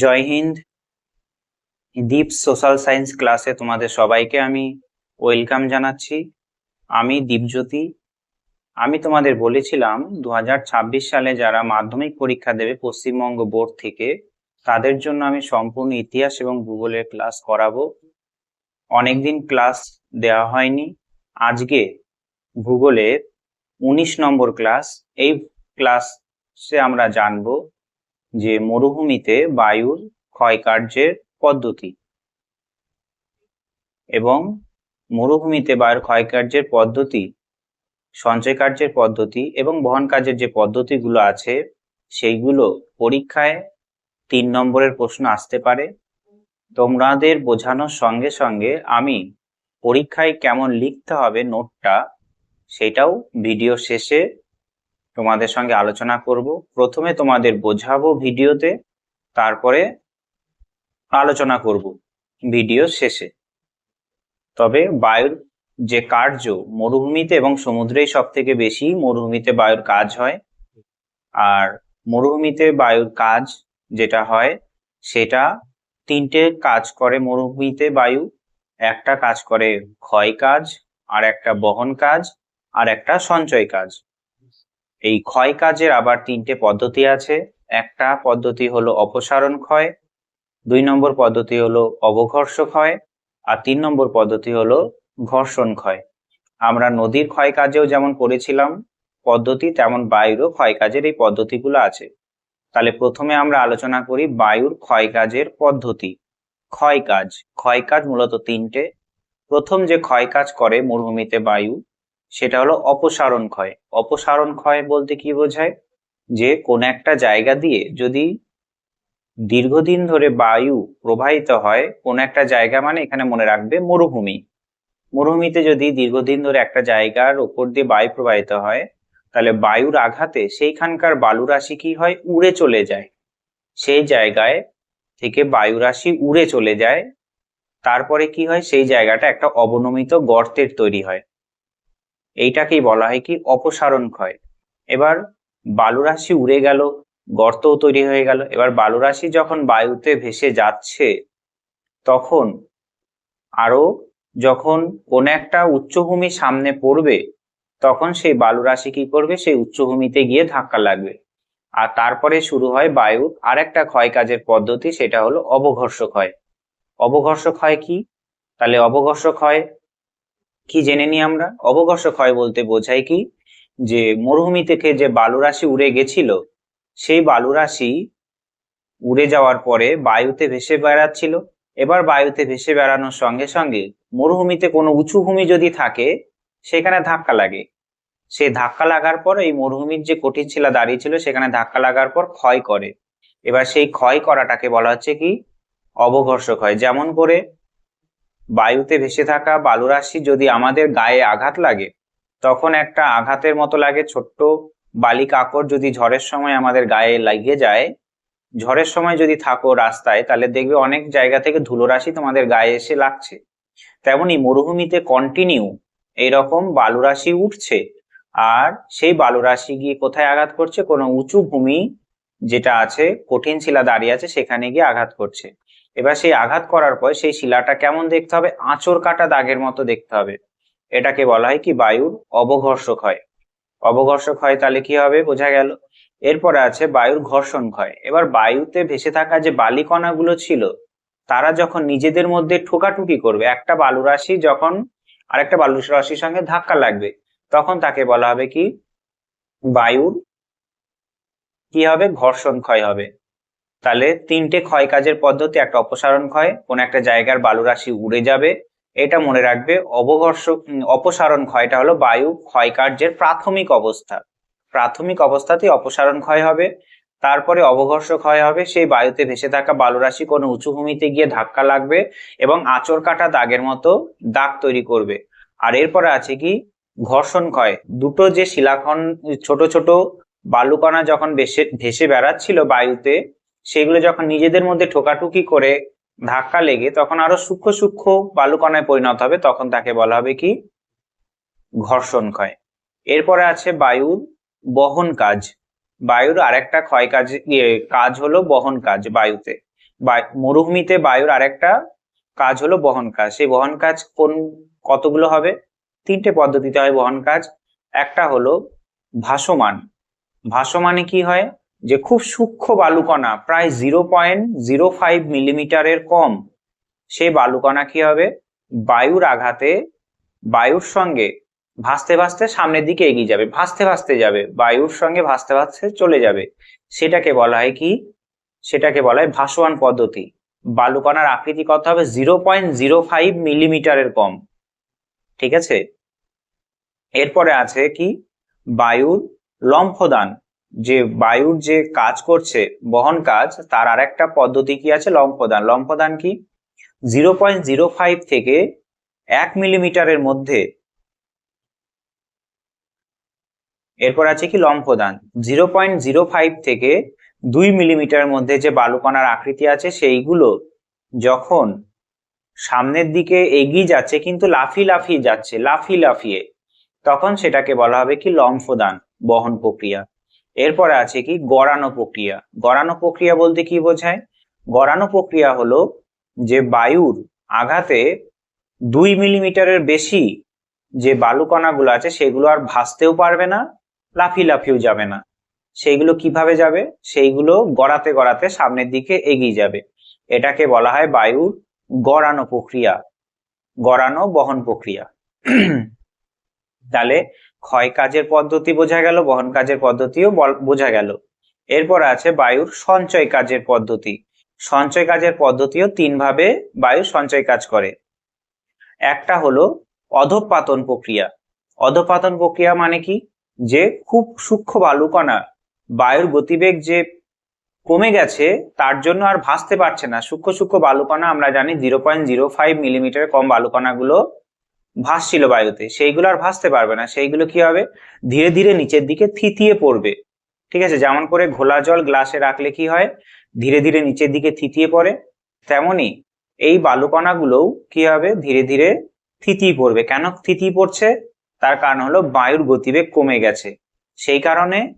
জয় Hind. Deep social science ক্লাসে তোমাদের সবাইকে আমি ওয়েলকাম জানাচ্ছি। আমি দীপজ্যোতি। আমি তোমাদের বলেছিলাম দু হাজার ছাব্বিশ সালে যারা মাধ্যমিক পরীক্ষা দেবে পশ্চিমবঙ্গ বোর্ড থেকে, তাদের জন্য আমি সম্পূর্ণ ইতিহাস এবং ভূগোলের ক্লাস করাবো। অনেকদিন ক্লাস দেওয়া হয়নি। আজকে ভূগোলের উনিশ নম্বর ক্লাস, এই ক্লাসে আমরা জানব যে মরুভূমিতে বায়ুর ক্ষয়কার্যের পদ্ধতি এবং মরুভূমিতে বায়ুর ক্ষয়কার্যের পদ্ধতি সঞ্চয় কার্যের পদ্ধতি এবং বহন কার্যের যে পদ্ধতিগুলো আছে, সেইগুলো পরীক্ষায় তিন নম্বরের প্রশ্ন আসতে পারে। তোমাদের বোঝানোর সঙ্গে সঙ্গে আমি পরীক্ষায় কেমন লিখতে হবে নোটটা, সেটাও ভিডিও শেষে তোমাদের সঙ্গে আলোচনা করব। প্রথমে তোমাদের বোঝাবো ভিডিওতে, তারপরে আলোচনা করব ভিডিও শেষে। তবে বায়ুর যে কার্য, মরুভূমিতে এবং সমুদ্রেই সব থেকে বেশি মরুভূমিতে বায়ুর কাজ হয়। আর মরুভূমিতে বায়ুর কাজ যেটা হয়, সেটা তিনটে কাজ করে মরুভূমিতে বায়ু। একটা কাজ করে ক্ষয় কাজ, আর একটা বহন কাজ, আর একটা সঞ্চয় কাজ। এই ক্ষয় কাজের আবার তিনটে পদ্ধতি আছে। একটা পদ্ধতি হলো অপসারণ ক্ষয়, দুই নম্বর পদ্ধতি হলো অবঘর্ষ ক্ষয়, আর তিন নম্বর পদ্ধতি হলো ঘর্ষণ ক্ষয়। আমরা নদীর ক্ষয় কাজেও যেমন করেছিলাম, পদ্ধতি তেমন বায়ুরও ক্ষয় কাজের এই পদ্ধতিগুলো আছে। তাহলে প্রথমে আমরা আলোচনা করি বায়ুর ক্ষয় কাজের পদ্ধতি। ক্ষয় কাজ ক্ষয় কাজ মূলত তিনটে। প্রথম যে ক্ষয় কাজ করে মরুভূমিতে বায়ু সেটা হলো অপসারণ ক্ষয়। অপসারণ ক্ষয় বলতে কি বোঝায়? যে কোন একটা জায়গা দিয়ে যদি দীর্ঘদিন ধরে বায়ু প্রবাহিত হয়, কোন একটা জায়গা মানে এখানে মনে রাখবে মরুভূমি। মরুভূমিতে যদি দীর্ঘদিন ধরে একটা জায়গার উপর দিয়ে বায়ু প্রবাহিত হয়, তাহলে বায়ুর আঘাতে সেইখানকার বালুরাশি কি হয়? উড়ে চলে যায়। সেই জায়গায় থেকে বায়ুরাশি উড়ে চলে যায়। তারপরে কি হয়? সেই জায়গাটা একটা অবনমিত গর্তের তৈরি হয়। এইটাকেই বলা হয় কি অপসারণ ক্ষয়। এবার বালুরাশি উড়ে গেল, গর্তও তৈরি হয়ে গেল। এবার বালুরাশি যখন বায়ুতে ভেসে যাচ্ছে, তখন আরও যখন কোন একটা উচ্চভূমি সামনে পড়বে, তখন সেই বালুরাশি কি করবে? সেই উচ্চভূমিতে গিয়ে ধাক্কা লাগবে। আর তারপরে শুরু হয় বায়ুর আর একটা ক্ষয় কাজের পদ্ধতি, সেটা হলো অবঘর্ষ ক্ষয়। অবঘর্ষ ক্ষয় কি? তাহলে অবঘর্ষ ক্ষয় কি জেনে নি আমরা? অবঘর্ষ ক্ষয় বলতে বোঝায় কি? যে মরুভূমি থেকে যে বালুরাশি উড়ে গেছিল, সেই বালুরাশি উড়ে যাওয়ার পরে বায়ুতে ভেসে বেড়াচ্ছিল। এবার বায়ুতে ভেসে বেড়ানোর সঙ্গে সঙ্গে মরুভূমিতে কোনো উঁচু ভূমি যদি থাকে, সেখানে ধাক্কা লাগে। সেই ধাক্কা লাগার পর এই মরুভূমির যে কঠিন শিলা দাঁড়িয়ে ছিল, সেখানে ধাক্কা লাগার পর ক্ষয় করে। এবার সেই ক্ষয় করাটাকে বলা হচ্ছে কি? অবঘর্ষ ক্ষয় যেমন করে বায়ুতে ভেসে থাকা বালুরাশি যদি আমাদের গায়ে আঘাত লাগে, তখন একটা আঘাতের মতো লাগে ছোট্ট বালি কাকড় যদি ঝড়ের সময় আমাদের গায়ে লাগিয়ে যায়। ঝড়ের সময় যদি থাকো রাস্তায়, তাহলে দেখবে অনেক জায়গা থেকে ধুলোরাশি তোমাদের গায়ে এসে লাগছে। তেমনি মরুভূমিতে কন্টিনিউ এইরকম বালুরাশি উঠছে, আর সেই বালুরাশি গিয়ে কোথায় আঘাত করছে? কোনো উঁচু ভূমি যেটা আছে, কঠিন শিলা দাঁড়িয়ে আছে, সেখানে গিয়ে আঘাত করছে। এবার সেই আঘাত করার পর সেই শিলাটা কেমন দেখতে হবে? আঁচড় কাটা দাগের মতো দেখতে হবে। এটাকে বলা হয় কি? বায়ুর অবঘর্ষক হয় অবঘর্ষক হয় তাহলে কি হবে? বোঝা গেল। এরপরে আছে বায়ুর ঘর্ষণ ক্ষয়। এবার বায়ুতে ভেসে থাকা যে বালিকণাগুলো ছিল, তারা যখন নিজেদের মধ্যে ঠোকাঠুকি করবে, একটা বালুরাশি যখন আরেকটা বালুরাশির সঙ্গে ধাক্কা লাগবে, তখন তাকে বলা হবে কি? বায়ুর কি হবে? ঘর্ষণ ক্ষয় হবে। তাহলে তিনটে ক্ষয় কাজের পদ্ধতি, একটা অপসারণ ক্ষয় কোন একটা জায়গার বালুরাশি উড়ে যাবে। এটা মনে রাখবে অবঘর্ষ অপসারণ ক্ষয়টা হলো বায়ু ক্ষয় কার্যের প্রাথমিক অবস্থা। প্রাথমিক অবস্থাতেই অপসারণ ক্ষয় হবে, তারপরে অবঘর্ষ ক্ষয় হবে, সেই বায়ুতে ভেসে থাকা বালুরাশি কোনো উঁচু ভূমিতে গিয়ে ধাক্কা লাগবে এবং আঁচড় কাটা দাগের মতো দাগ তৈরি করবে। আর এরপরে আছে কি, ঘর্ষণ ক্ষয়। দুটো যে শিলাখন ছোট ছোট বালুকণা যখন ভেসে ভেসে বেড়াচ্ছিল বায়ুতে সেগুলো যখন নিজেদের মধ্যে ঠোকাঠুকি করে ধাক্কা লেগে তখন আরও সূক্ষ্ম সূক্ষ্ম বালুকণায় পরিণত হবে, তখন তাকে বলা হবে কি? ঘর্ষণ ক্ষয়। এরপরে আছে বায়ুর বহন কাজ। বায়ুর আরেকটা ক্ষয় কাজ কাজ হলো বহন কাজ বায়ুতে। বায়- মরুভূমিতে বায়ুর আরেকটা কাজ হলো বহন কাজ। সেই বহন কাজ কোন, কতগুলো হবে? তিনটে পদ্ধতিতে হয় বহন কাজ। একটা হলো ভাসমান। ভাসমানে কি হয়? যে খুব সূক্ষ্ম বালুকণা, প্রায় জিরো পয়েন্ট জিরো ফাইভ মিলিমিটারের কম, সেই বালুকণা কি হবে? বায়ুর আঘাতে, বায়ুর সঙ্গে ভাসতে ভাসতে সামনের দিকে এগিয়ে যাবে, ভাসতে ভাসতে যাবে, বায়ুর সঙ্গে ভাসতে ভাসতে চলে যাবে। সেটাকে বলা হয় কি? সেটাকে বলা হয় ভাসমান পদ্ধতি। বালুকণার আকৃতি কত হবে? জিরো পয়েন্ট জিরো ফাইভ মিলিমিটারের কম। ঠিক আছে? এরপরে আছে কি? বায়ুর লম্ফদান। যে বায়ুর যে কাজ করছে, বহন কাজ, তার আরেকটা পদ্ধতি কি আছে? লম্ফদান লম্ফদান কি? জিরো পয়েন্ট জিরো ফাইভ থেকে এক মিলিমিটারের মধ্যে এরপর আছে কি? লম্ফদান জিরো পয়েন্ট জিরো ফাইভ থেকে দুই মিলিমিটারের মধ্যে যে বালুকণার আকৃতি আছে, সেইগুলো যখন সামনের দিকে এগিয়ে যাচ্ছে, কিন্তু লাফি লাফিয়ে যাচ্ছে লাফি লাফিয়ে, তখন সেটাকে বলা হবে কি? লম্ফদান বহন প্রক্রিয়া। এরপরে আছে কি? গড়ানো প্রক্রিয়া। গড়ানো প্রক্রিয়া বলতে কি বোঝায়? গড়ানো প্রক্রিয়া হলো যে বায়ুর আঘাতে দুই মিলিমিটারের বেশি যে বালুকণাগুলো আছে, সেগুলো আর ভাসতেও পারবে না লাফি লাফিও যাবে না। সেইগুলো কীভাবে যাবে? সেইগুলো গড়াতে গড়াতে সামনের দিকে এগিয়ে যাবে। এটাকে বলা হয় বায়ুর গড়ানো প্রক্রিয়া, গড়ানো বহন প্রক্রিয়া। তাহলে ক্ষয় কাজের পদ্ধতি বোঝা গেল, বহন কাজের পদ্ধতিও বোঝা গেল। এরপর আছে বায়ুর সঞ্চয় কাজের পদ্ধতি। সঞ্চয় কাজের পদ্ধতিও তিন ভাবে বায়ু সঞ্চয় কাজ করে। একটা হলো অধপাতন প্রক্রিয়া। অধপাতন প্রক্রিয়া মানে কি? যে খুব সূক্ষ্ম বালুকণা, বায়ুর গতিবেগ যে কমে গেছে, তার জন্য আর ভাসতে পারছে না। সূক্ষ্ম সূক্ষ্ম বালুকণা আমরা জানি, zero point zero five millimetre কম বালুকণাগুলো ভাসছিল বায়ুতে, সেইগুলো আর ভাসতে পারবে না। সেইগুলো কি হবে? ধীরে ধীরে নিচের দিকে থিতিয়ে পড়বে। ঠিক আছে? যেমন করে ঘোলা জল গ্লাসে রাখলে কি হয়? ধীরে ধীরে নিচের দিকে থিতিয়ে পড়ে। তেমনি এই বালুকণাগুলোও কি হবে? ধীরে ধীরে থিতিয়ে পড়বে। কেন থিতিয়ে পড়ছে? তার কারণ হলো বায়ুর গতিবেগ কমে গেছে। সেই কারণে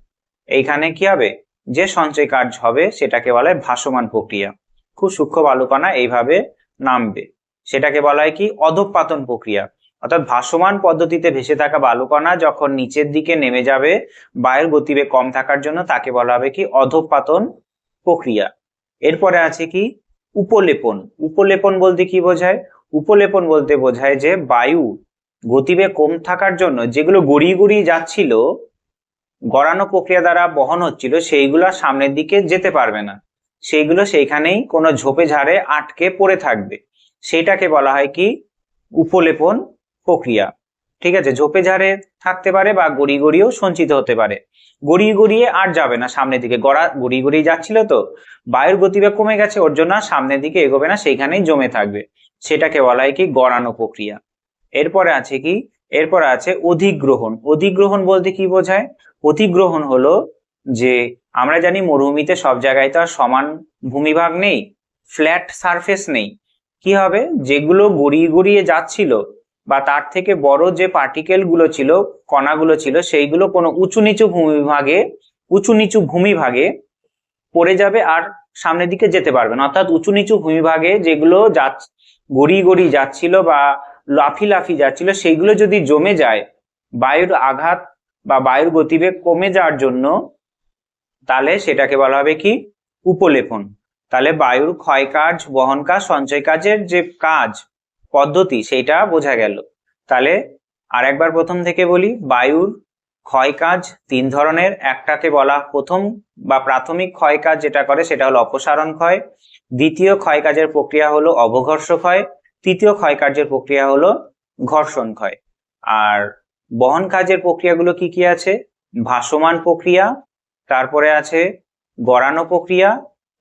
এইখানে কি হবে? যে সঞ্চয় কার্য হবে, সেটাকে বলা হয় ভাসমান প্রক্রিয়া। খুব সূক্ষ্ম বালুকণা এইভাবে নামবে। সেটাকে বলা হয় কি? অধপাতন প্রক্রিয়া। অর্থাৎ ভাসমান পদ্ধতিতে ভেসে থাকা বালুকণা যখন নিচের দিকে নেমে যাবে, বায়ুর গতিবেগ কম থাকার জন্য তাকে বলা হবে কি? অধপাতন প্রক্রিয়া। এরপরে আছে কি? উপলেপন। উপলেপন বলতে কি বোঝায়? উপলেপন বলতে বোঝায় যে বায়ু গতিবেগ কম থাকার জন্য যেগুলো গড়িয়ে গড়িয়ে যাচ্ছিল, গড়ানো প্রক্রিয়া দ্বারা বহন হচ্ছিল, সেইগুলো সামনের দিকে যেতে পারবে না। সেইগুলো সেইখানেই কোনো ঝোপে ঝাড়ে আটকে পড়ে থাকবে। সেটাকে বলা হয় কি? উপলেপন প্রক্রিয়া। ঠিক আছে? ঝোপে ঝাড়ে থাকতে পারে বা গড়ি গড়িয়েও সঞ্চিত হতে পারে। গড়িয়ে গড়িয়ে আর যাবে না সামনের দিকে। গড়া গড়িয়ে গড়িয়ে যাচ্ছিল তো? বায়ুর গতিবেগ কমে গেছে, ওর জন্য সামনের দিকে এগোবে না, সেইখানেই জমে থাকবে। সেটাকে বলা হয় কি? গড়ানো প্রক্রিয়া। এরপরে আছে কি? এরপরে আছে অধিগ্রহণ। অধিগ্রহণ বলতে কি বোঝায়? অধিগ্রহণ হলো যে আমরা জানি মরুভূমিতে সব জায়গায় তো আর সমান ভূমিভাগ নেই, ফ্ল্যাট সারফেস নেই। কি হবে? যেগুলো গড়িয়ে গড়িয়ে যাচ্ছিল বা তার থেকে বড় যে পার্টিকেলগুলো ছিল, কণাগুলো ছিল, সেইগুলো কোনো উঁচু নিচু ভূমিভাগে উঁচু নিচু ভূমিভাগে পড়ে যাবে আর সামনের দিকে যেতে পারবে না। অর্থাৎ উঁচু নিচু ভূমিভাগে যেগুলো যা গড়ি গড়ি যাচ্ছিল বা লাফি লাফি যাচ্ছিল, সেইগুলো যদি জমে যায়, বায়ুর আঘাত বা বায়ুর গতিবেগ কমে যাওয়ার জন্য, তাহলে সেটাকে বলা হবে কি? উপলেপন। তাহলে বায়ুর ক্ষয় কাজ বহন কাজ সঞ্চয় কাজের যে কাজ পদ্ধতি সেটা বোঝা গেল। তাহলে আরেকবার প্রথম থেকে বলি, বায়ুর ক্ষয় কাজ তিন ধরনের। একটাকে বলা প্রথম বা প্রাথমিক ক্ষয় কাজ যেটা করে সেটা হলো অপসারণ ক্ষয়। দ্বিতীয় ক্ষয় কাজের প্রক্রিয়া হলো অবঘর্ষ ক্ষয়। তৃতীয় ক্ষয় কার্যের প্রক্রিয়া হলো ঘর্ষণ ক্ষয়। আর বহন কাজের প্রক্রিয়াগুলো কি কি আছে? ভাসমান প্রক্রিয়া, তারপরে আছে গড়ানো প্রক্রিয়া,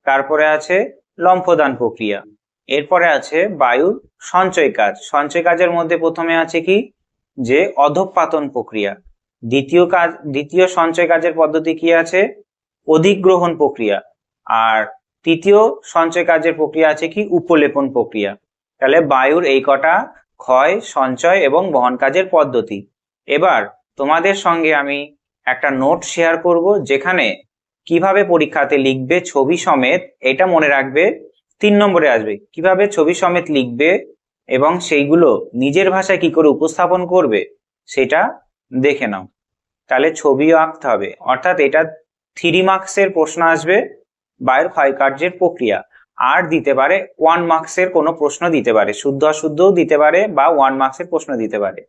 তারপরে আছে লম্ফদান প্রক্রিয়া। এরপরে আছে বায়ু সঞ্চয় কাজ। সঞ্চয় কাজের মধ্যে প্রথমে আছে কি? যে অধপাতন প্রক্রিয়া। দ্বিতীয় কাজ, দ্বিতীয় সঞ্চয় কাজের পদ্ধতি কি আছে? অধিগ্রহণ প্রক্রিয়া। আর তৃতীয় সঞ্চয় কাজের প্রক্রিয়া আছে কি? উপলেপন প্রক্রিয়া। তাহলে বায়ুর এই কটা ক্ষয়, সঞ্চয় এবং বহন কাজের পদ্ধতি। এবার তোমাদের সঙ্গে আমি একটা নোট শেয়ার করব, যেখানে কীভাবে পরীক্ষাতে লিখবে ছবি সমেত, এটা মনে রাখবে তিন নম্বরে আসবে, কীভাবে ছবি সমেত লিখবে এবং সেইগুলো নিজের ভাষায় কি করে উপস্থাপন করবে সেটা দেখে নাও। তাহলে ছবিও আঁকতে হবে, অর্থাৎ এটা থ্রি মার্কসের প্রশ্ন আসবে, বায়ুর ক্ষয়কার্যের প্রক্রিয়া। আর দিতে পারে ওয়ান মার্কসের কোনো প্রশ্ন দিতে পারে, শুদ্ধ অশুদ্ধও দিতে পারে বা ওয়ান মার্কসের প্রশ্ন দিতে পারে।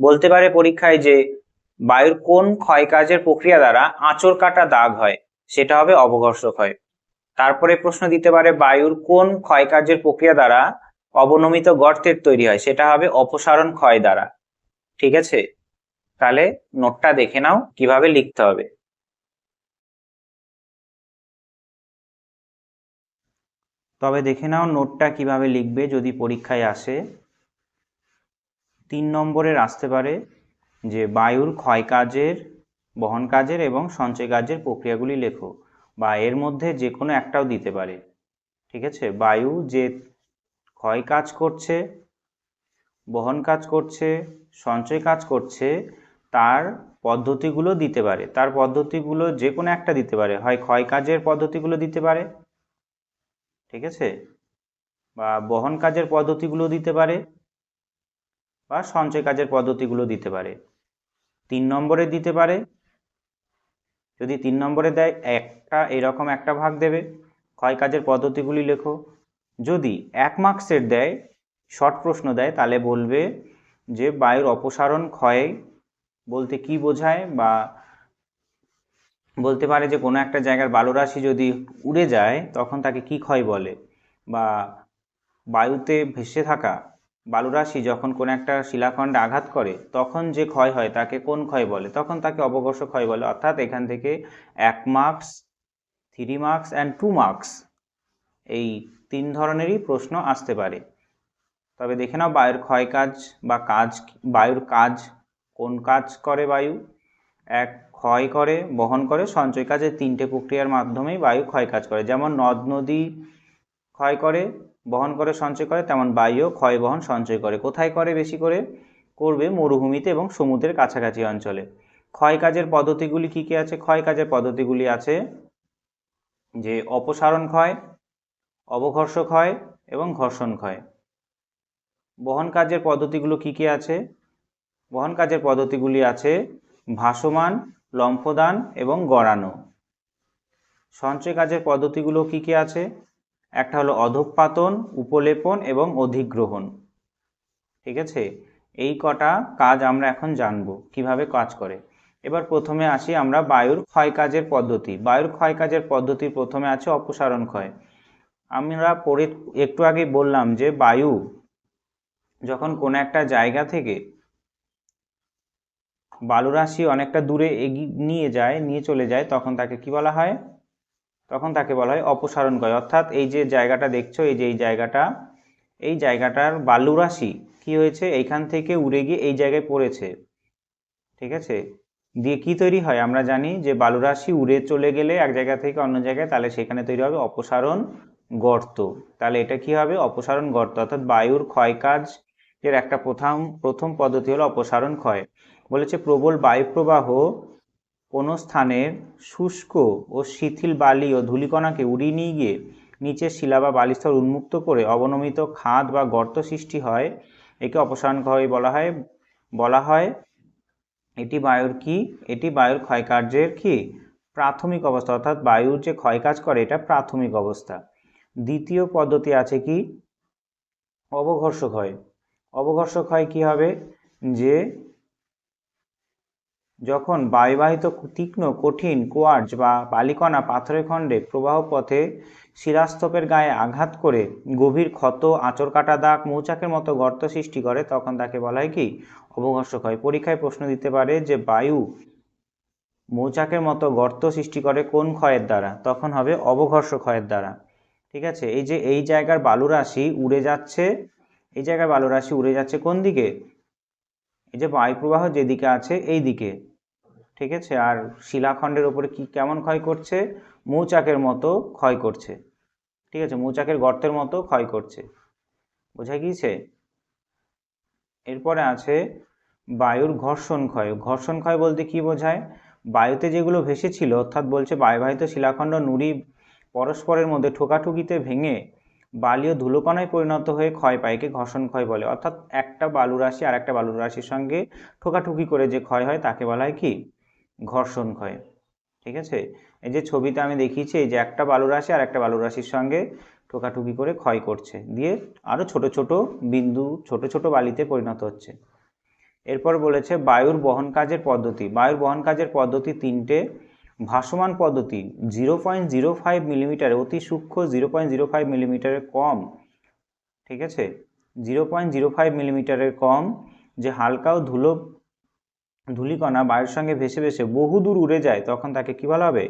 বলতে পারে পরীক্ষায় যে বায়ুর কোন ক্ষয়কার্যের প্রক্রিয়া দ্বারা আঁচড় কাটা দাগ হয়, সেটা হবে অবঘর্ষক হয়। তারপরে প্রশ্ন দিতে পারে, বায়ুর কোন ক্ষয়কার্যের প্রক্রিয়া দ্বারা অবনমিত গর্তের তৈরি হয়? সেটা হবে অপসারণ ক্ষয় দ্বারা। ঠিক আছে? তাহলে নোটটা দেখে নাও, কীভাবে লিখতে হবে। তবে দেখে নাও নোটটা কীভাবে লিখবে যদি পরীক্ষায় আসে। তিন নম্বরের আসতে পারে যে, বায়ুর ক্ষয় কাজের, বহন কাজের এবং সঞ্চয় কাজের প্রক্রিয়াগুলি লেখো। বা এর মধ্যে যে কোনো একটাও দিতে পারে। ঠিক আছে? বায়ু যে ক্ষয় কাজ করছে, বহন কাজ করছে, সঞ্চয় কাজ করছে, তার পদ্ধতিগুলো দিতে পারে। তার পদ্ধতিগুলো যে কোনো একটা দিতে পারে। হয় ক্ষয় কাজের পদ্ধতিগুলো দিতে পারে, ঠিক আছে? বা বহন কাজের পদ্ধতিগুলো দিতে পারে, বা সঞ্চয় কাজের পদ্ধতিগুলো দিতে পারে। তিন নম্বরে দিতে পারে যদি তিন নম্বরে দেয়, একটা এরকম একটা ভাগ দেবে। ক্ষয় কাজের পদ্ধতিগুলি লেখো। যদি এক মার্কসের দেয় শর্ট প্রশ্ন দেয়, তাহলে বলবে যে বায়ুর অপসারণ ক্ষয় বলতে কি বোঝায় বা বলতে পারে যে কোনো একটা জায়গার বালুরাশি যদি উড়ে যায়, তখন তাকে কি ক্ষয় বলে? বা বায়ুতে ভেসে থাকা বালুরাশি যখন কোনো একটা শিলাখণ্ডে আঘাত করে, তখন যে ক্ষয় হয়, তাকে কোন ক্ষয় বলে? তখন তাকে অবকর্ষ ক্ষয় বলে। অর্থাৎ এখান থেকে এক marks three marks and two marks এই তিন ধরনেরই প্রশ্ন আসতে পারে। তবে দেখে নাও বায়ুর ক্ষয় কাজ বা কাজ বায়ুর কাজ কোন কাজ করে বায়ু? এক, ক্ষয় করে, বহন করে, সঞ্চয় কাজের তিনটে প্রক্রিয়ার মাধ্যমেই বায়ু ক্ষয় কাজ করে। যেমন নদ নদী ক্ষয় করে বহন করে, সঞ্চয় করে, তেমন বায়ুও ক্ষয় বহন, সঞ্চয় করে। কোথায় করে, বেশি করে? করবে মরুভূমিতে এবং সমুদ্রের কাছাকাছি অঞ্চলে। ক্ষয় কাজের পদ্ধতিগুলি কি কি আছে? ক্ষয় কাজের পদ্ধতিগুলি আছে যে অপসারণ ক্ষয় অবঘর্ষ ক্ষয় এবং ঘর্ষণ ক্ষয়। বহন কাজের পদ্ধতিগুলো কি কি আছে? বহন কাজের পদ্ধতিগুলি আছে ভাসমান, লম্ফদান এবং গড়ানো। সঞ্চয় কাজের পদ্ধতিগুলো কি কি আছে? একটা হলো অধঃপাতন, উপলেপন এবং অধিগ্রহণ। ঠিক আছে? এই কটা কাজ আমরা এখন জানব, কীভাবে কাজ করে। এবার প্রথমে আসি আমরা বায়ুর ক্ষয় কাজের পদ্ধতি। বায়ুর ক্ষয় কাজের পদ্ধতি প্রথমে আছে অপসারণ ক্ষয়। আমরা পরে একটু আগে বললাম যে বায়ু যখন কোনো একটা জায়গা থেকে বালুরাশি অনেকটা দূরে এগিয়ে নিয়ে যায়, নিয়ে চলে যায়, তখন তাকে কি বলা হয়? তখন তাকে বলা হয় অপসারণ ক্ষয় অর্থাৎ এই যে জায়গাটা দেখছ, এই যে এই জায়গাটা, এই জায়গাটার বালুরাশি কি হয়েছে? এইখান থেকে উড়ে গিয়ে এই জায়গায় পড়েছে। ঠিক আছে? দিয়ে কি তৈরি হয়? আমরা জানি যে বালুরাশি উড়ে চলে গেলে এক জায়গা থেকে অন্য জায়গায়, তাহলে সেখানে তৈরি হবে অপসারণ গর্ত। তাহলে এটা কি হবে? অপসারণ গর্ত। অর্থাৎ বায়ুর ক্ষয় কাজ এর একটা প্রথম প্রথম পদ্ধতি হলো অপসারণ ক্ষয়। বলেছে প্রবল বায়ুপ্রবাহ কোনো স্থানের শুষ্ক ও শিথিল বালি ও ধূলিকণাকে উড়িয়ে নিয়ে গিয়ে নিচের শিলা বা বালিস্তর উন্মুক্ত করে অবনমিত খাদ বা গর্ত সৃষ্টি হয়। একে অপসারণ ক্ষয় বলা হয় বলা হয়, এটি বায়ুর কি? এটি বায়ুর ক্ষয়কার্যের কি? প্রাথমিক অবস্থা, অর্থাৎ বায়ুর যে ক্ষয়কাজ করে, এটা প্রাথমিক অবস্থা। দ্বিতীয় পদ্ধতি আছে কি? অবঘর্ষ ক্ষয় অবঘর্ষ ক্ষয় কি হবে? যে যখন বায়ুবাহিত তীক্ষ্ণ, কঠিন কোয়ার্জ বা বালিকণা পাথরের খণ্ডে প্রবাহ পথে শিলাস্তপের গায়ে আঘাত করে গভীর ক্ষত, আঁচড় কাটা দাগ, মৌচাকের মতো গর্ত সৃষ্টি করে, তখন তাকে বলা হয় কি? অবঘর্ষ ক্ষয় পরীক্ষায় প্রশ্ন দিতে পারে যে, বায়ু মৌচাকের মতো গর্ত সৃষ্টি করে কোন ক্ষয়ের দ্বারা? তখন হবে অবঘর্ষ ক্ষয়ের দ্বারা। ঠিক আছে? এই যে, এই জায়গার বালুরাশি উড়ে যাচ্ছে, এই জায়গার বালুরাশি উড়ে যাচ্ছে কোন দিকে? এই যে, বায়ুপ্রবাহ যেদিকে আছে, এই দিকে। ঠিক আছে? আর শিলাখণ্ডের ওপরে কি কেমন ক্ষয় করছে? মৌচাকের মতো ক্ষয় করছে। ঠিক আছে? মৌচাকের গর্তের মতো ক্ষয় করছে। বোঝা গিয়েছে? এরপরে আছে বায়ুর ঘর্ষণ ক্ষয়। ঘর্ষণ ক্ষয় বলতে কি বোঝায়? বায়ুতে যেগুলো ভেসেছিল, অর্থাৎ বলছে বায়ুবাহিত শিলাখণ্ড নুড়ি পরস্পরের মধ্যে ঠোকাঠুকিতে ভেঙে বালি ও ধুলোকণায় পরিণত হয়ে ক্ষয় পায়, একে ঘর্ষণ ক্ষয় বলে। অর্থাৎ একটা বালুরাশি আর একটা বালু রাশির সঙ্গে ঠোকাঠুকি করে যে ক্ষয় হয়, তাকে বলা হয় কি? ঘর্ষণ ক্ষয় ঠিক আছে? এই যে ছবিতে আমি দেখিয়েছি, এই যে একটা বালু রাশি আর একটা বালু রাশির সঙ্গে ঠোকাঠুকি করে ক্ষয় করছে, দিয়ে আরও ছোট ছোট বিন্দু, ছোট ছোট বালিতে পরিণত হচ্ছে। এরপর বলেছে বায়ুর বহন কাজের পদ্ধতি। বায়ুর বহন কাজের পদ্ধতি তিনটে। ভাসমান পদ্ধতি, zero point zero five millimetre, অতি সূক্ষ্ম জিরো পয়েন্ট জিরো ফাইভ মিলিমিটারের কম, ঠিক আছে? জিরো পয়েন্ট জিরো ফাইভ মিলিমিটারের কম, যে হালকা ও ধুলো ধূলিকণা বায়ুর সঙ্গে ভেসে ভেসে বহু দূর উড়ে যায়, তখন তাকে কি বলা হবে?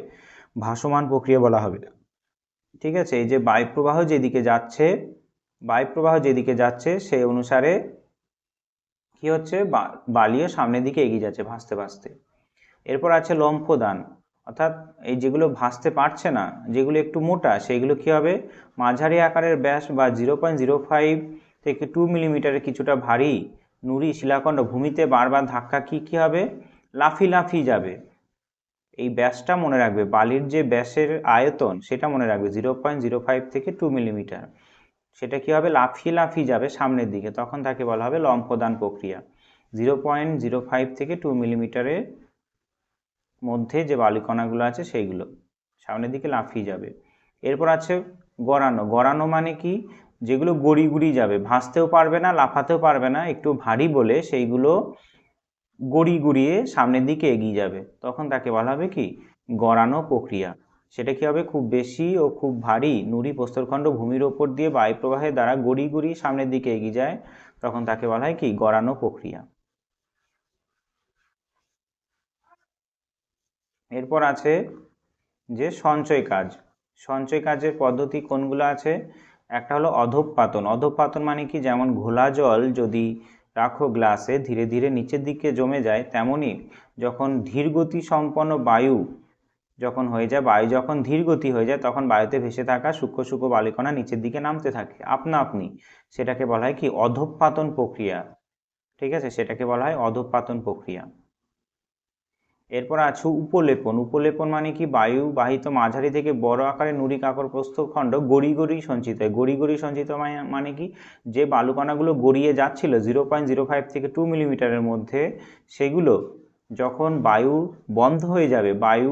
ভাসমান প্রক্রিয়া বলা হবে। ঠিক আছে? এই যে বায়ুপ্রবাহ যেদিকে যাচ্ছে, বায়ুপ্রবাহ যেদিকে যাচ্ছে সেই অনুসারে কি হচ্ছে? বালিও সামনের দিকে এগিয়ে যাচ্ছে ভাসতে ভাসতে। এরপর আছে লম্ফদান। অর্থাৎ এই যেগুলো ভাসতে পারছে না, যেগুলো একটু মোটা সেইগুলো কি হবে? মাঝারি আকারের ব্যাস বা জিরো পয়েন্ট জিরো ফাইভ থেকে টু মিলিমিটারের কিছুটা ভারী নুড়ি শিলাখণ্ড ভূমিতে বারবার ধাক্কা, কি কি হবে? লাফি লাফি যাবে। এই ব্যাসটা মনে রাখবে, বালির যে ব্যাসের আয়তন সেটা মনে রাখবে জিরো পয়েন্ট জিরো ফাইভ থেকে টু মিলিমিটার সেটা কি হবে? লাফিয়ে লাফিয়ে যাবে সামনের দিকে, তখন তাকে বলা হবে লম লম্ফদান প্রক্রিয়া। জিরো পয়েন্ট জিরো ফাইভ থেকে টু মিলিমিটারের মধ্যে যে বালিকণাগুলো আছে সেইগুলো, সামনের দিকে লাফিয়ে যাবে। এরপর আছে গড়ানো। গড়ানো মানে কি? যেগুলো গড়ি গুড়ি যাবে, ভাসতেও পারবে না, লাফাতেও পারবে না, একটু ভারী বলে সেইগুলো গড়ি গুড়িয়ে সামনের দিকে এগিয়ে যাবে। তখন তাকে বলা হবে কি? গড়ানো প্রক্রিয়া। সেটা কি হবে? খুব বেশি ও খুব ভারী নুড়ি প্রস্তরখণ্ড ভূমির ওপর দিয়ে বায়ুপ্রবাহের দ্বারা গড়ি গুড়ি সামনের দিকে এগিয়ে যায়, তখন তাকে বলা হয় কি? গড়ানো প্রক্রিয়া। এরপর আছে যে সঞ্চয় কাজ। সঞ্চয় কাজের পদ্ধতি কোনগুলো আছে? একটা হলো অধঃপাতন। অধঃপাতন মানে কি? যেমন ঘোলা জল যদি রাখো গ্লাসে, ধীরে ধীরে নিচের দিকে জমে যায়, তেমনি যখন ধীরগতি সম্পন্ন বায়ু যখন হয়ে যায়, বায়ু যখন ধীর গতি হয়ে যায়, তখন বায়ুতে ভেসে থাকা সূক্ষ্ম সূক্ষ্ম বালিকণা নিচের দিকে নামতে থাকে। আপনা আপনি সেটাকে বলা হয় কি? অধঃপাতন প্রক্রিয়া। ঠিক আছে? সেটাকে বলা হয় অধঃপাতন প্রক্রিয়া। এরপর আছে উপলেপন। উপলেপন মানে কি? বায়ু বাহিত মাঝারি থেকে বড় আকারে নুড়ি কাকর প্রস্থখণ্ড গড়ি গড়ি সঞ্চিত হয়। গড়ি গড়ি সঞ্চিত মানে- মানে কি? যে বালুকণাগুলো গড়িয়ে যাচ্ছিল জিরো পয়েন্ট জিরো ফাইভ থেকে টু মিলিমিটারের মধ্যে, সেগুলো যখন বায়ু বন্ধ হয়ে যাবে, বায়ু